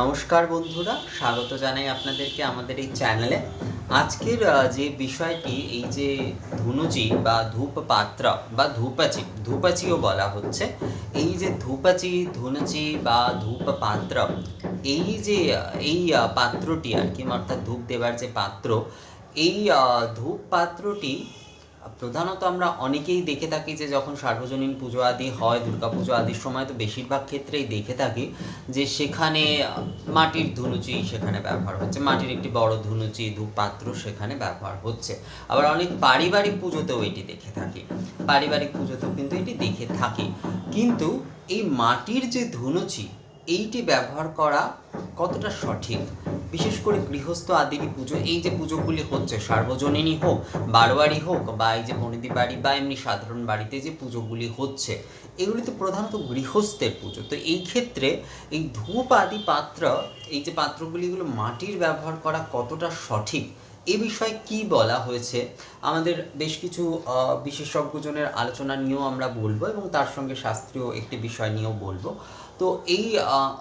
নমস্কার বন্ধুরা, স্বাগত জানাই আপনাদেরকে আমাদের এই চ্যানেলে। আজকের যে বিষয়টি, এই যে ধুনুচি বা ধূপ পাত্র বা ধূপাচি, ধূপাচিও বলা হচ্ছে, এই যে ধূপাচি, ধুনুচি বা ধূপ পাত্র এই যে, এই পাত্রটি আর কি, অর্থাৎ ধূপ দেবার যে পাত্র, এই ধূপ পাত্রটি প্রধানত আমরা অনেকেই দেখে থাকি যে যখন সার্বজনীন পুজো আদি হয় দুর্গাপুজো আদির সময় তো বেশিরভাগ ক্ষেত্রেই দেখে থাকি যে সেখানে মাটির ধুনুচি সেখানে ব্যবহার হচ্ছে। মাটির একটি বড় ধুনুচি ধূপ পাত্র সেখানে ব্যবহার হচ্ছে। আবার অনেক পারিবারিক পুজোতেও এটি দেখে থাকি। পারিবারিক পুজোতেও কিন্তু এটি দেখে থাকি। কিন্তু এই মাটির যে ধুনুচি এইটি ব্যবহার করা কতটা সঠিক? বিশেষ করে গৃহস্থ আদিরই পুজো, এই যে পুজোগুলি হচ্ছে সার্বজনীনই হোক, বারোয়ারি হোক, বা এই যে বনেদি বাড়ি বা এমনি সাধারণ বাড়িতে যে পুজোগুলি হচ্ছে এগুলি তো প্রধানত গৃহস্থের পুজো। তো এই ক্ষেত্রে এই ধূপ আদি পাত্র, এই যে পাত্রগুলি এগুলো মাটির ব্যবহার করা কতটা সঠিক? এ বিষয়ে কি বলা হয়েছে? আমাদের বেশ কিছু বিশেষজ্ঞজনের আলোচনা নিয়েও আমরা বলব এবং তার সঙ্গে শাস্ত্রীয় একটি বিষয় নিয়েও বলব। তো এই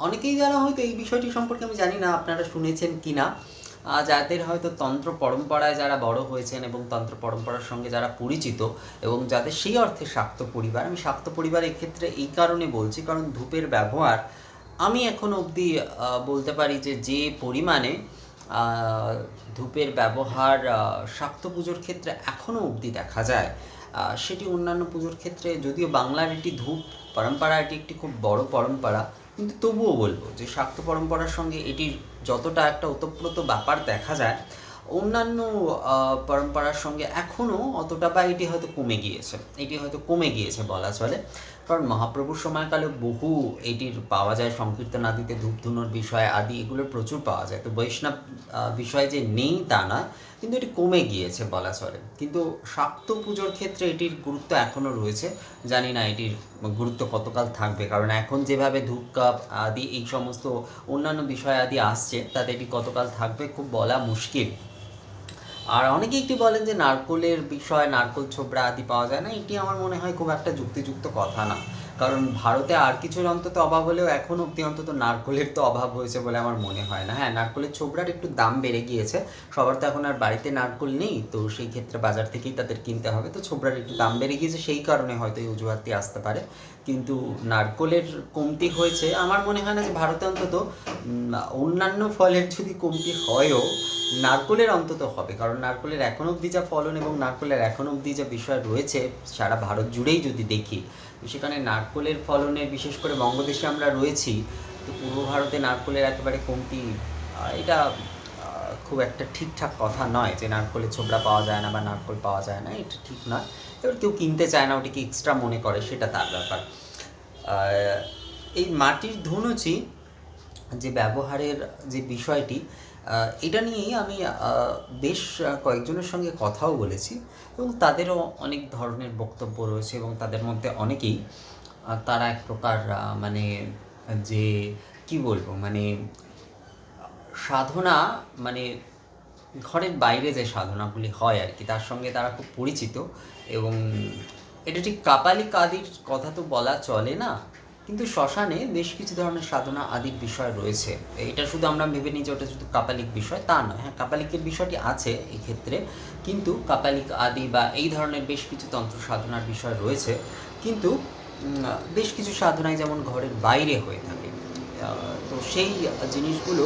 অনেকেই যারা হয়তো এই বিষয়টি সম্পর্কে আমি জানি না, আপনারা শুনেছেন কি না যাদের হয়তো তন্ত্র পরম্পরায় যারা বড় হয়েছেন এবং তন্ত্র পরম্পরার সঙ্গে যারা পরিচিত এবং যাদের সেই অর্থে শাক্ত পরিবার, আমি শাক্ত পরিবার এক্ষেত্রে এই কারণে বলছি, কারণ ধূপের ব্যবহার আমি এখন অবধি বলতে পারি যে যে পরিমাণে ধূপের ব্যবহার শাক্ত পুজোর ক্ষেত্রে এখনও অবধি দেখা যায়। সেটি অন্যান্য পুজোর ক্ষেত্রে যদিও বাংলার একটি ধূপ, পরম্পরা এটি একটি খুব বড় পরম্পরা, কিন্তু তবুও বলব যে শাক্ত পরম্পরার সঙ্গে এটির যতটা একটা ওতপ্রোত ব্যাপার দেখা যায়, অন্যান্য পরম্পরার সঙ্গে এখনও অতটা বা এটি হয়তো কমে গিয়েছে, এটি হয়তো কমে গিয়েছে বলা চলে। কারণ মহাপ্রভুর সময়কালে বহু এটির পাওয়া যায়, সংকীর্তন আদিতে ধূপধুনোর বিষয় আদি, এগুলো প্রচুর পাওয়া যায়। তো বৈষ্ণব বিষয় যে নেই তা নয়, কিন্তু এটি কমে গিয়েছে বলা চলে। কিন্তু শাক্ত পুজোর ক্ষেত্রে এটির গুরুত্ব এখনও রয়েছে। জানি না এটির গুরুত্ব কতকাল থাকবে, কারণ এখন যেভাবে ধূপকাপ আদি, এই সমস্ত অন্যান্য বিষয় আদি আসছে, তাতে এটি কতকাল থাকবে খুব বলা মুশকিল। আর অনেকেই একটি বলেন যে নারকোলের বিষয়, নারকোল ছোবড়া আদি পাওয়া যায় না, এটি আমার মনে হয় খুব একটা যুক্তিযুক্ত কথা না। কারণ ভারতে আর কিছুর অন্তত অভাব হলেও এখন অব্দি অন্তত নারকোলের তো অভাব হয়েছে বলে আমার মনে হয় না। হ্যাঁ নারকোলের ছোবড়ার একটু দাম বেড়ে গিয়েছে, সবার তো এখন আর বাড়িতে নারকোল নেই, তো সেই ক্ষেত্রে বাজার থেকেই তাদের কিনতে হবে। তো ছোবড়ার একটু দাম বেড়ে গিয়েছে, সেই কারণে হয়তো এই অজুহাতটি আসতে পারে। কিন্তু নারকোলের কমতি হয়েছে, আমার মনে হয় না যে ভারতে অন্তত অন্যান্য ফলের যদি কমতি হয়ও নারকোলের অন্তত হবে, কারণ নারকোলের এখন অবধি যা ফলন এবং নারকোলের এখন অবধি যা বিষয় রয়েছে সারা ভারত জুড়েই যদি দেখি সেখানে নারকোলের ফলনে বিশেষ করে বঙ্গদেশে আমরা রয়েছি, তো পূর্ব ভারতে নারকোলের একেবারে কমতি এটা খুব একটা ঠিকঠাক কথা নয় যে নারকোলের ছোবড়া পাওয়া যায় না বা নারকোল পাওয়া যায় না, এটা ঠিক নয়। এবার কেউ কিনতে চায় না, ওটিকে এক্সট্রা মনে করে, সেটা তার ব্যাপার। এই মাটির ধুনুচি যে ব্যবহারের যে বিষয়টি এটা নিয়েই আমি বেশ কয়েকজনের সঙ্গে কথাও বলেছি এবং তাদেরও অনেক ধরনের বক্তব্য রয়েছে এবং তাদের মধ্যে অনেকেই তারা এক প্রকার মানে যে, কি বলব মানে সাধনা মানে ঘরের বাইরে যে সাধনাগুলি হয় আর কি, তার সঙ্গে তারা খুব পরিচিত এবং এটা ঠিক কাপালিক আদির কথা তো বলা চলে না কিন্তু শ্মশানে বেশ কিছু ধরনের সাধনা আদির বিষয় রয়েছে। এটা শুধু আমরা ভেবে নিই যে ওটা শুধু কাপালিক বিষয়, তা নয়। হ্যাঁ কাপালিকের বিষয়টি আছে এই ক্ষেত্রে কিন্তু কাপালিক আদি বা এই ধরনের বেশ কিছু তন্ত্র সাধনার বিষয় রয়েছে। কিন্তু বেশ কিছু সাধনায় যেমন ঘরের বাইরে হয়ে থাকে। তো সেই জিনিসগুলো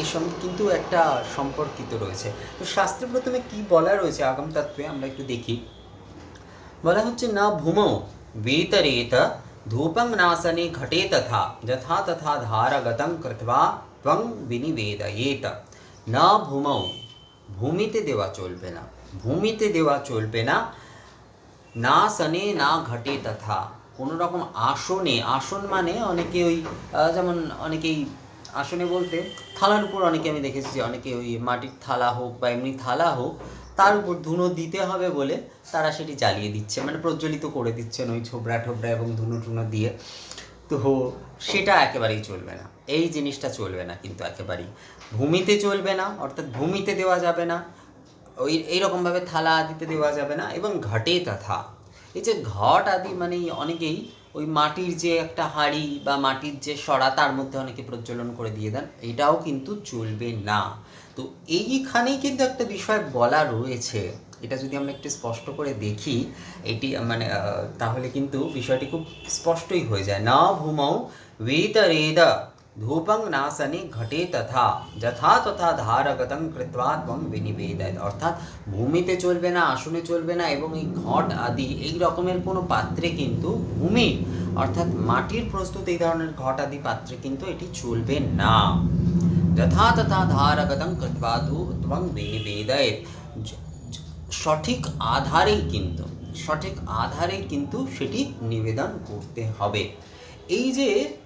এই সঙ্গে কিন্তু একটা সম্পর্কিত রয়েছে। তো শাস্ত্রে প্রথমে কি বলা রয়েছে আগাম তত্ত্বে আমরা একটু দেখি। বলা হচ্ছে, না ভূমৌ, বেতরেত ধূপং নাসনে ঘটে তথা যথা তথা ধারাগতং কৃত্বা ত্বং বিনিবেদয়েত না ভূমৌ ভূমিতে দেওয়া চলবে না ভূমিতে দেওয়া চলবে না না সনে না ঘটে তথা কোনো রকম আসনে, আসন মানে অনেকে ওই যেমন অনেকেই আসনে বলতে থালার উপর অনেকে আমি দেখেছি যে অনেকে ওই মাটির থালা হোক বা এমনি থালা হোক তার উপর ধুনো দিতে হবে বলে তারা সেটি জ্বালিয়ে দিচ্ছে মানে প্রজ্বলিত করে দিচ্ছেন ওই ছোবড়া ঠোবরা এবং ধুনো টুনো দিয়ে। তো সেটা একেবারেই চলবে না। এই জিনিসটা চলবে না কিন্তু একেবারেই। ভূমিতে চলবে না, অর্থাৎ ভূমিতে দেওয়া যাবে না, ওই এইরকমভাবে থালা আদিতে দেওয়া যাবে না এবং ঘটে তথা। এই যে ঘট আদি মানে অনেকেই ওই মাটির যে একটা হাড়ি বা মাটির যে সরা তার মধ্যে অনেকে প্রজ্বলন করে দিয়ে দেন, এটাও কিন্তু চলবে না। তো এইখানেই কিন্তু একটা বিষয় বলা রয়েছে। এটা যদি আমরা একটু স্পষ্ট করে দেখি, এটি মানে তাহলে কিন্তু বিষয়টি খুব স্পষ্টই হয়ে যায়। না ভূমৌ বেদ রেদ ধূপং নাসনে ঘটে তথা, যথা তথা ধারগতং কৃত্বা ত্বং বিনিবেদায় অর্থাৎ ভূমিতে চলবে না, আসনে চলবে না এবং এই ঘট আদি, এই রকমের কোনো পাত্রে কিন্তু ভূমি, অর্থাৎ মাটির প্রস্তুত এই ধরনের ঘট আদি পাত্রে কিন্তু এটি চলবে না। যথা তথা ধারগতং কৃত্বা তু ত্বং য- সঠিক আধারেই কিন্তু সঠিক আধারে কিন্তু সেটি নিবেদন করতে হবে। এই যে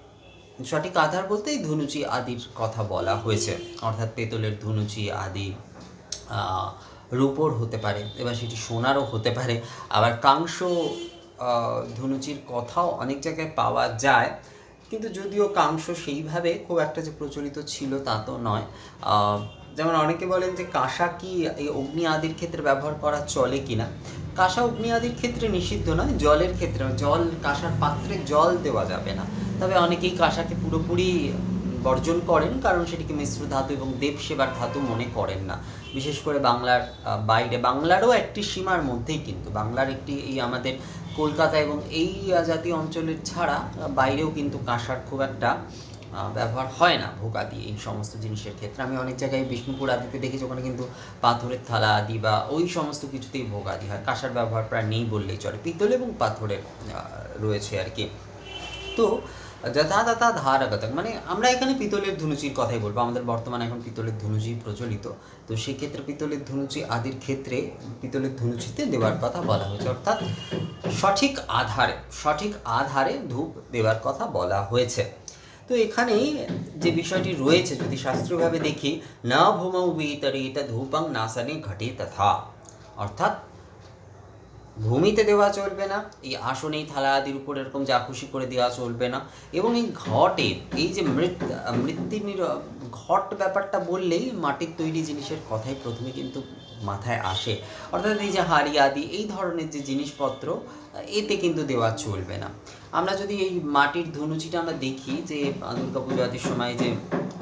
সঠিক আধার বলতে এই ধনুচি আদির কথা বলা হয়েছে, অর্থাৎ পেতলের ধনুচি আদি রূপোর হতে পারে, এবার সেটি সোনারও হতে পারে। আবার কাংস ধনুচির কথাও অনেক জায়গায় পাওয়া যায়। কিন্তু যদিও কাংস সেইভাবে খুব একটা যে প্রচলিত ছিল তা তো নয়। যেমন অনেকে বলেন যে কাঁসা কি এই অগ্নি আদির ক্ষেত্রে ব্যবহার করা চলে কিনা? কাঁসা অগ্নি আদির ক্ষেত্রে নিষিদ্ধ নয়, জলের ক্ষেত্রে জল, কাঁসার পাত্রে জল দেওয়া যাবে না। তবে অনেকেই কাঁসাকে পুরোপুরি বর্জন করেন, কারণ সেটিকে মিশ্র ধাতু এবং দেব সেবার ধাতু মনে করেন না। বিশেষ করে বাংলার বাইরে। বাংলারও একটি সীমার মধ্যেই কিন্তু। বাংলার একটি এই আমাদের কলকাতা এবং এই জাতীয় অঞ্চলের ছাড়া বাইরেও কিন্তু কাঁসার খুব একটা ব্যবহার হয় না, ভোগা দিয়ে, এই সমস্ত জিনিসের ক্ষেত্রে। আমি অনেক জায়গায় বিষ্ণুপুর আদিতে দেখেছি, ওখানে কিন্তু পাথরের থালা আদি বা ওই সমস্ত কিছুতেই ভোগাদি হয়। কাঁসার ব্যবহার প্রায় নেই বললেই চলে। পিতল এবং পাথরের রয়েছে আর কি। তো যথা তথা ধারাগত মানে আমরা এখানে পিতলের ধনুচির কথাই বলব, আমাদের বর্তমানে এখন পিতলের ধনুচি প্রচলিত। তো সেক্ষেত্রে পিতলের ধনুচি আদির ক্ষেত্রে পিতলের ধনুচিতে দেওয়ার কথা বলা হয়েছে। অর্থাৎ সঠিক আধারে সঠিক আধারে ধূপ দেওয়ার কথা বলা হয়েছে। তো এখানেই যে বিষয়টি রয়েছে, যদি শাস্ত্রীয়ভাবে দেখি, না ভূমৌ বিতরিত ধূপং নাসানে ঘটে তথা অর্থাৎ ভূমিতে দেওয়া চলবে না, এই আসনেই থালা আদির উপর এরকম যা খুশি করে দেওয়া চলবে না। এবং এই ঘটে, এই যে মৃত মৃত্যু ঘট ব্যাপারটা বললেই মাটির তৈরি জিনিসের কথাই প্রথমে কিন্তু মাথায় আসে। অর্থাৎ এই যে হাড়ি আদি এই ধরনের যে জিনিসপত্র, এতে কিন্তু দেওয়া চলবে না। আমরা যদি এই মাটির ধনুচিটা আমরা দেখি যে দুর্গা পুজো আদির সময় যে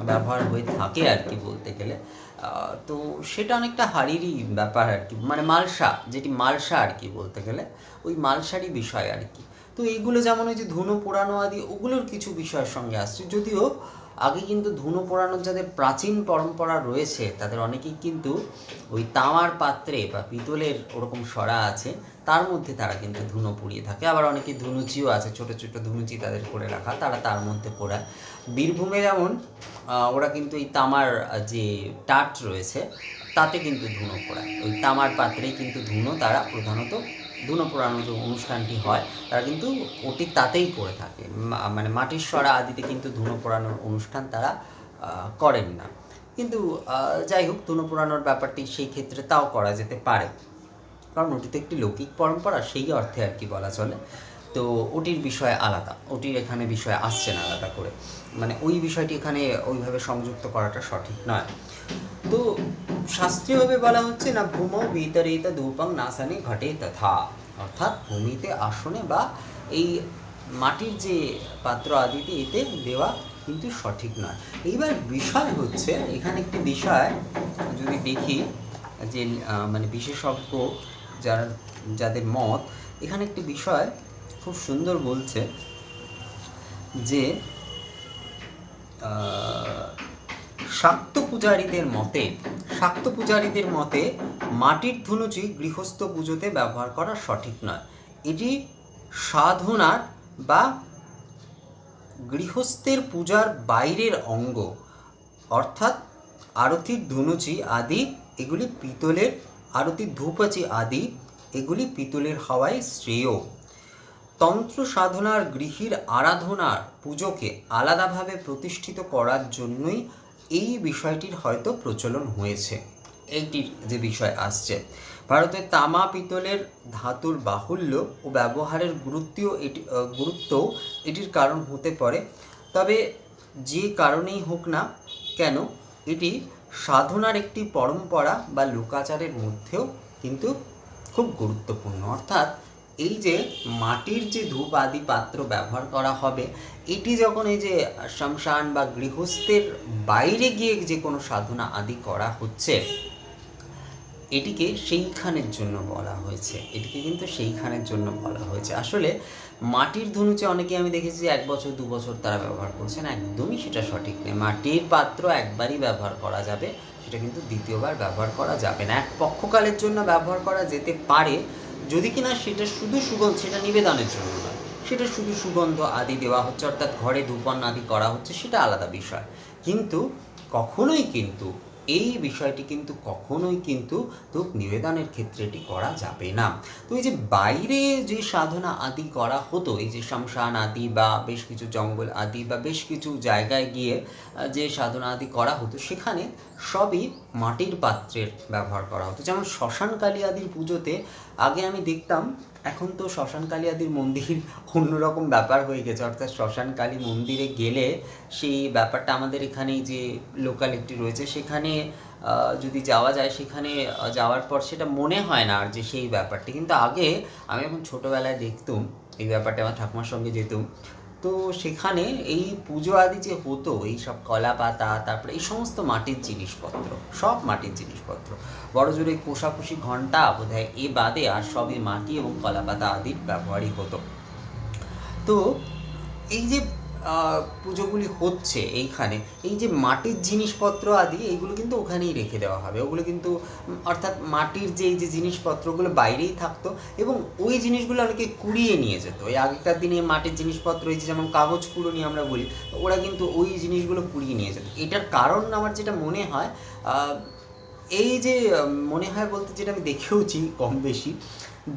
ব্যবহার হয়ে থাকে আর কি বলতে গেলে। তো সেটা অনেকটা হাড়িরই ব্যাপার আর কি মানে মালসা, যেটি মালসা আর কি বলতে গেলে, ওই মালসারই বিষয় আর কি। তো এইগুলো যেমন ওই যে ধুনো পোড়ানো আদি, ওগুলোর কিছু বিষয়ের সঙ্গে আসছে, যদিও আগে কিন্তু ধুনো পোড়ানোর যাদের প্রাচীন পরম্পরা রয়েছে, তাদের অনেকেই কিন্তু ওই তামার পাত্রে বা পিতলের ওরকম সরা আছে, তার মধ্যে তারা কিন্তু ধুনো পুড়িয়ে থাকে। আবার অনেকে ধুনুচিও আছে, ছোট ছোট ধুনুচি তাদের করে রাখা, তারা তার মধ্যে পোড়ায়। বীরভূমে যেমন ওরা কিন্তু এই তামার যে টাট রয়েছে, তাতে কিন্তু ধুনো পোড়ায়। ওই তামার পাত্রেই কিন্তু ধুনো তারা প্রধানত পোড়ানো যে অনুষ্ঠানটি হয়, তারা কিন্তু ওটি তাতেই করে থাকে। মানে মাটির সরা আদিতে কিন্তু ধুনো অনুষ্ঠান তারা করেন না। কিন্তু যাই হোক ধুনো ব্যাপারটি সেই ক্ষেত্রে তাও করা যেতে পারে। কারণ ওটি তো একটি লৌকিক পরম্পরা, সেই অর্থে আর কি বলা চলে। তো ওটির বিষয় আলাদা, ওটির এখানে বিষয় আসছে না আলাদা করে। মানে ওই বিষয়টি এখানে ওইভাবে সংযুক্ত করাটা সঠিক নয়। তো শাস্ত্রীয়ভাবে বলা হচ্ছে, না ভূম বিতরিত ধূপং নাসানে ঘটে তথা। অর্থাৎ ভূমিতে আসনে বা এই মাটির যে পাত্র আদিতে এতে দেওয়া কিন্তু সঠিক নয়। এইবার বিষয় হচ্ছে, এখানে একটি বিষয় যদি দেখি, যে মানে বিশেষজ্ঞ যারা, যাদের মত, এখানে একটি বিষয় খুব সুন্দর বলছে যে শাক্ত পূজারীদের মতে, শাক্ত পূজারীদের মতে, মাটির ধনুচি গৃহস্থ পুজোতে ব্যবহার করা সঠিক নয়। এটি সাধনার বা গৃহস্থের পূজার বাইরের অঙ্গ। অর্থাৎ আরতির ধনুচি আদি, এগুলি পিতলের, আরতির ধূপাচি আদি, এগুলি পিতলের হওয়ায় শ্রেয়। তন্ত্র সাধনার গৃহীর আরাধনার পুজোকে আলাদাভাবে প্রতিষ্ঠিত করার জন্যই এই বিষয়টির হয়তো প্রচলন হয়েছে। এইটির যে বিষয় আসছে। ভারতে তামা পিতলের ধাতুর বাহুল্য ও ব্যবহারের গুরুত্বও এটি গুরুত্বও এটির কারণ হতে পারে। তবে যে কারণেই হোক না কেন এটি সাধনার একটি পরম্পরা বা লোকাচারের মধ্যেও কিন্তু খুব গুরুত্বপূর্ণ। অর্থাৎ এই যে মাটির যে ধূপ আদি পাত্র ব্যবহার করা হবে, এটি যখন এই যে শ্মশান বা গৃহস্থের বাইরে গিয়ে যে কোনো সাধনা আদি করা হচ্ছে, এটিকে সেইখানের জন্য বলা হয়েছে। এটিকে কিন্তু সেইখানের জন্য বলা হয়েছে। আসলে মাটির ধনুচে অনেকে আমি দেখেছি যে এক বছর, দু বছর তারা ব্যবহার করছেন একদমই সেটা সঠিক নেই মাটির পাত্র একবারই ব্যবহার করা যাবে, সেটা কিন্তু দ্বিতীয়বার ব্যবহার করা যাবে না। এক পক্ষকালের জন্য ব্যবহার করা যেতে পারে যদি কিনা সেটা শুধু সুগন্ধ, সেটা নিবেদনের জন্য নয় সেটা শুধু সুগন্ধ আদি দেওয়া হচ্ছে, অর্থাৎ ঘরে ধূপন আদি করা হচ্ছে, সেটা আলাদা বিষয়। কিন্তু কখনোই কিন্তু এই বিষয়টি কিন্তু কখনোই কিন্তু ধূপ নিবেদনের ক্ষেত্রে এটি করা যাবে না। তো এই যে বাইরে যে সাধনা আদি করা হতো, এই যে শ্মশান আদি বা বেশ কিছু জঙ্গল আদি বা বেশ কিছু জায়গায় গিয়ে যে সাধনা আদি করা হতো, সেখানে সবই মাটির পাত্রের ব্যবহার করা হতো। যেমন শ্মশান কালী আদির পুজোতে আগে আমি দেখতাম এখন তো শ্মশান কালিয়াদির মন্দির অন্যরকম ব্যাপার হয়ে গেছে। অর্থাৎ শ্মশান কালী মন্দিরে গেলে সেই ব্যাপারটা আমাদের এখানে যে লোকালিটি রয়েছে, সেখানে যদি যাওয়া যায়, সেখানে যাওয়ার পর সেটা মনে হয় না আর যে সেই ব্যাপারটি। কিন্তু আগে আমি এখন ছোটোবেলায় দেখতুম, এই ব্যাপারটা আমার ঠাকুমার সঙ্গে যেতুম তো সেখানে এই পুজো আদি যে হতো, এই সব কলা পাতা তারপরে এই সমস্ত মাটির জিনিসপত্র, সব মাটির জিনিসপত্র, বড় জোরে কোষাকুষি ঘণ্টা বোধহয় এ বাদে আর সবই মাটি এবং কলা পাতা আদির ব্যবহারই হতো। তো এই যে পুজোগুলি হচ্ছে এইখানে। এই যে মাটির জিনিসপত্র আদি, এইগুলো কিন্তু ওখানেই রেখে দেওয়া হবে। ওগুলো কিন্তু, অর্থাৎ মাটির যে এই যে জিনিসপত্রগুলো বাইরেই থাকতো এবং ওই জিনিসগুলো অনেকে কুড়িয়ে নিয়ে যেত। ওই আগেকার দিনে মাটির জিনিসপত্র, এই যে যেমন কাগজ কুড়োনি আমরা বলি, ওরা কিন্তু ওই জিনিসগুলো কুড়িয়ে নিয়ে যেত। এটার কারণ আমার যেটা মনে হয় এই যে, মনে হয় বলতে যেটা আমি দেখেওছি কম বেশি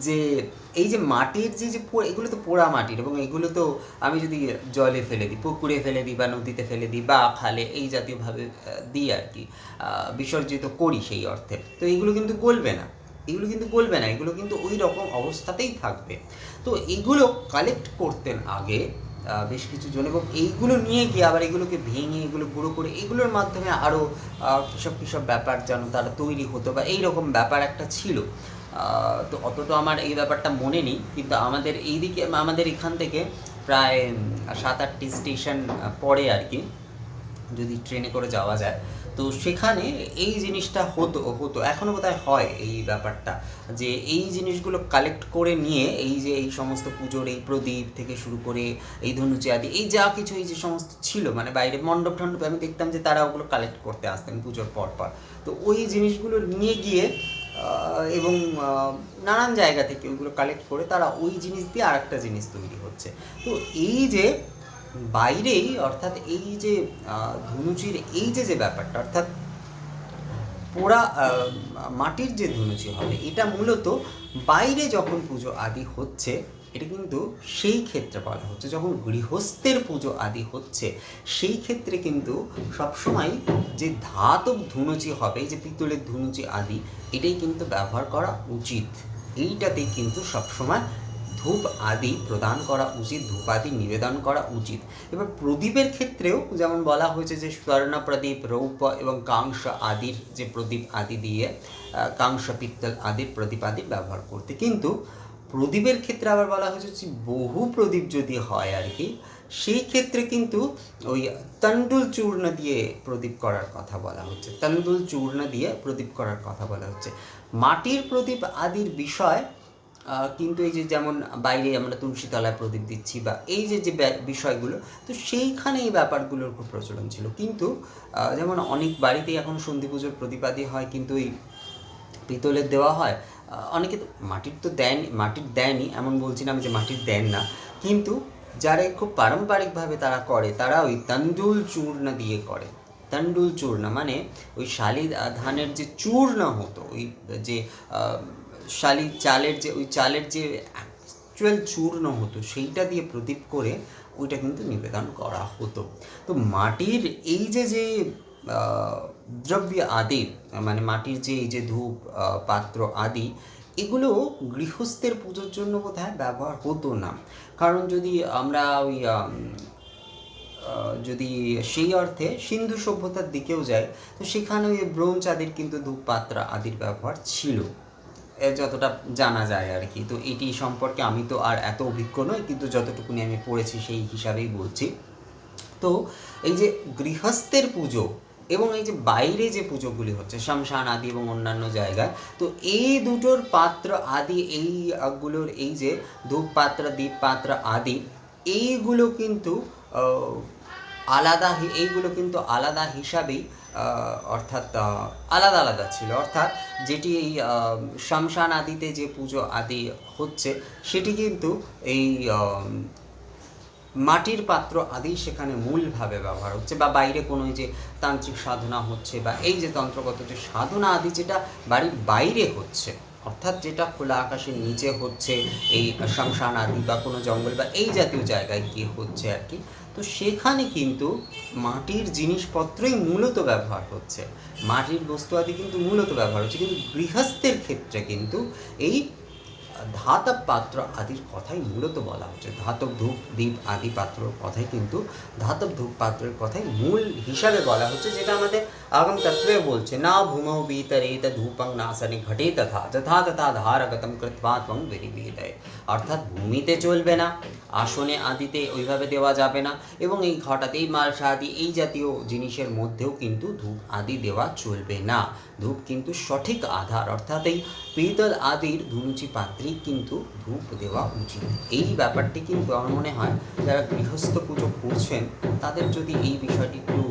যে এই যে মাটির যে যে এগুলো তো পোড়া মাটির এবং এগুলো তো আমি যদি জলে ফেলে দিই, পুকুরে ফেলে দিই বা নদীতে ফেলে দিই বা খালে এই জাতীয়ভাবে দিই আর কি বিসর্জিত করি সেই অর্থে। তো এগুলো কিন্তু গলবে না। এগুলো কিন্তু গলবে না। এগুলো কিন্তু ওই রকম অবস্থাতেই থাকবে। তো এগুলো কালেক্ট করতেন আগে বেশ কিছু জন এবং এইগুলো নিয়ে গিয়ে আবার এগুলোকে ভেঙে, এগুলো গুঁড়ো করে, এগুলোর মাধ্যমে আরও কিসব কিসব ব্যাপার যেন তারা তৈরি হতো বা এই রকম ব্যাপার একটা ছিল। তো অত তো আমার এই ব্যাপারটা মনে নেই, কিন্তু আমাদের এইদিকে, আমাদের এখান থেকে প্রায় সাত আটটি স্টেশন পরে আর কি, যদি ট্রেনে করে যাওয়া যায়। তো সেখানে এই জিনিসটা হতো হতো এখনও বোধহয় হয় এই ব্যাপারটা, যে এই জিনিসগুলো কালেক্ট করে নিয়ে এই যে এই সমস্ত পুজোর এই প্রদীপ থেকে শুরু করে এই ধনুচি আদি, এই যা কিছু এই যে সমস্ত ছিল মানে বাইরে মণ্ডপ টণ্ডপে আমি দেখতাম যে তারা ওগুলো কালেক্ট করতে আসতেন পুজোর পর পর। তো ওই জিনিসগুলো নিয়ে গিয়ে এবং নানান জায়গা থেকে ওইগুলো কালেক্ট করে তারা ওই জিনিস দিয়ে আর একটা জিনিস তৈরি হচ্ছে। তো এই যে বাইরেই, অর্থাৎ এই যে ধুনুচির এই যে যে ব্যাপারটা, অর্থাৎ পোড়া মাটির যে ধনুচি হবে, এটা মূলত বাইরে যখন পুজো আদি হচ্ছে এটা কিন্তু সেই ক্ষেত্রে বলা হচ্ছে যখন গৃহস্থের পুজো আদি হচ্ছে, সেই ক্ষেত্রে কিন্তু সবসময় যে ধাতব ধুনুচি হবে যে পিতলের ধুনুচি আদি, এটাই কিন্তু ব্যবহার করা উচিত। এইটাতে কিন্তু সবসময় ধূপ আদি প্রদান করা উচিত, ধূপ আদি নিবেদন করা উচিত। এবার প্রদীপের ক্ষেত্রেও যেমন বলা হয়েছে যে স্বর্ণ প্রদীপ, রৌপ্য এবং কাংস আদির যে প্রদীপ আদি দিয়ে কাংস পিত্তল আদির প্রদীপ আদি ব্যবহার করতে। কিন্তু প্রদীপের ক্ষেত্রে আবার বলা হয়েছে যে বহু প্রদীপ যদি হয় আর কি, সেই ক্ষেত্রে কিন্তু ওই তন্ডুল চূর্ণ দিয়ে প্রদীপ করার কথা বলা হচ্ছে। তন্ডুল চূর্ণ দিয়ে প্রদীপ করার কথা বলা হচ্ছে। মাটির প্রদীপ আদির বিষয় কিন্তু এই যে যেমন বাইরে আমরা তুলসীতলায় প্রদীপ দিচ্ছি বা এই যে যে বিষয়গুলো, তো সেইখানে এই ব্যাপারগুলোর খুব প্রচলন ছিল। কিন্তু যেমন অনেক বাড়িতেই এখন সন্ধি পুজোর প্রদীপাদি হয়, কিন্তু এই পিতলের দেওয়া হয় অনেকে তো মাটির তো দেন মাটির দেয়নি, এমন বলছি না আমি যে মাটির দেন না। কিন্তু যারা খুব পারম্পরিকভাবে তারা করে, তারা ওই তন্দুল চূর্ণ দিয়ে করে। তন্ডুল চূর্ণ মানে ওই শালি ধানের যে চূর্ণ হতো, ওই যে শালি চালের যে, ওই চালের যে অ্যাকচুয়াল চূর্ণ হতো, সেইটা দিয়ে প্রদীপ করে ওইটা কিন্তু নিবেদন করা হতো। তো মাটির এই যে যে দ্রব্য আদি মানে মাটির যে এই যে ধূপ পাত্র আদি, এগুলো গৃহস্থের পুজোর জন্য বোধহয় ব্যবহার হতো না। কারণ যদি আমরা ওই যদি সেই অর্থে সিন্ধু সভ্যতার দিকেও যায় তো সেখানে ওই ব্রোঞ্জ আদির কিন্তু ধূপ পাত্র আদির ব্যবহার ছিল। যতটা জানা যায় আর কি। তো এটি সম্পর্কে আমি তো আর এত অভিজ্ঞ নই, কিন্তু যতটুকুনি আমি পড়েছি সেই হিসাবেই বলছি। তো এই যে গৃহস্থের পুজো এবং এই যে বাইরে যে পুজোগুলি হচ্ছে, শ্মশান আদি এবং অন্যান্য জায়গায়, তো এই দুটোর পাত্র আদি এইগুলোর এই যে ধূপ পাত্র দীপ পাত্র আদি, এইগুলো কিন্তু আলাদা এইগুলো কিন্তু আলাদা হিসাবেই অর্থাৎ আলাদা আলাদা ছিল। অর্থাৎ যেটি এই শ্মশান আদিতে যে পুজো আদি হচ্ছে, সেটি কিন্তু এই মাটির পাত্র আদি সেখানে মূলভাবে ব্যবহার হচ্ছে বা বাইরে কোনো যে তান্ত্রিক সাধনা হচ্ছে বা এই যে তন্ত্রগত যে সাধনা আদি যেটা বাড়ির বাইরে হচ্ছে, অর্থাৎ যেটা খোলা আকাশের নিচে হচ্ছে, এই শ্মশান আদি বা কোনো জঙ্গল বা এই জাতীয় জায়গায় গিয়ে হচ্ছে আর কি, তো সেখানে কিন্তু মাটির জিনিসপত্রই মূলত ব্যবহার হচ্ছে। মাটির বস্তু আদি কিন্তু মূলত ব্যবহার হচ্ছে, কিন্তু গৃহস্থের ক্ষেত্রে কিন্তু এই ধাতব পাত্র আদির কথাই মূলত বলা হচ্ছে। ধাতব ধূপ দ্বীপ আদি পাত্র কথাই কিন্তু ধাতব ধূপ পাত্রের কথাই মূল হিসাবে বলা হচ্ছে, যেটা আমাদের তত্ত্বে বলছে না ভূমৌ বিতরেত ধূপং নাসনে ঘটে তথা যথা তথা ধারগতম কৃত্বা ত্বং বিরিবিদয় অর্থাৎ ভূমিতে চলবে না আসনে আদিতে ওইভাবে দেওয়া যাবে না এবং এই ঘটাতেই মালসা আদি এই জাতীয় জিনিসের মধ্যেও কিন্তু ধূপ আদি দেওয়া চলবে না ধূপ কিন্তু সঠিক আধার অর্থাৎ এই পিতল আদির ধুনুচি পাত্রেই কিন্তু ধূপ দেওয়া উচিত এই ব্যাপারটি কিন্তু আমার মনে হয়, যারা গৃহস্থ পুজো করছেন, তাদের যদি এই বিষয়টি একটু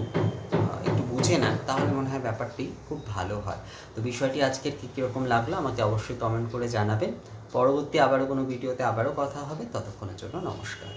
বুঝে নেন, তাহলে মনে হয় ব্যাপারটি খুব ভালো হয়। তো বিষয়টি আজকের কী কীরকম লাগল আমাকে অবশ্যই কমেন্ট করে জানাবেন। পরবর্তী আবারও কোনো ভিডিওতে আবারও কথা হবে, ততক্ষণের জন্য নমস্কার।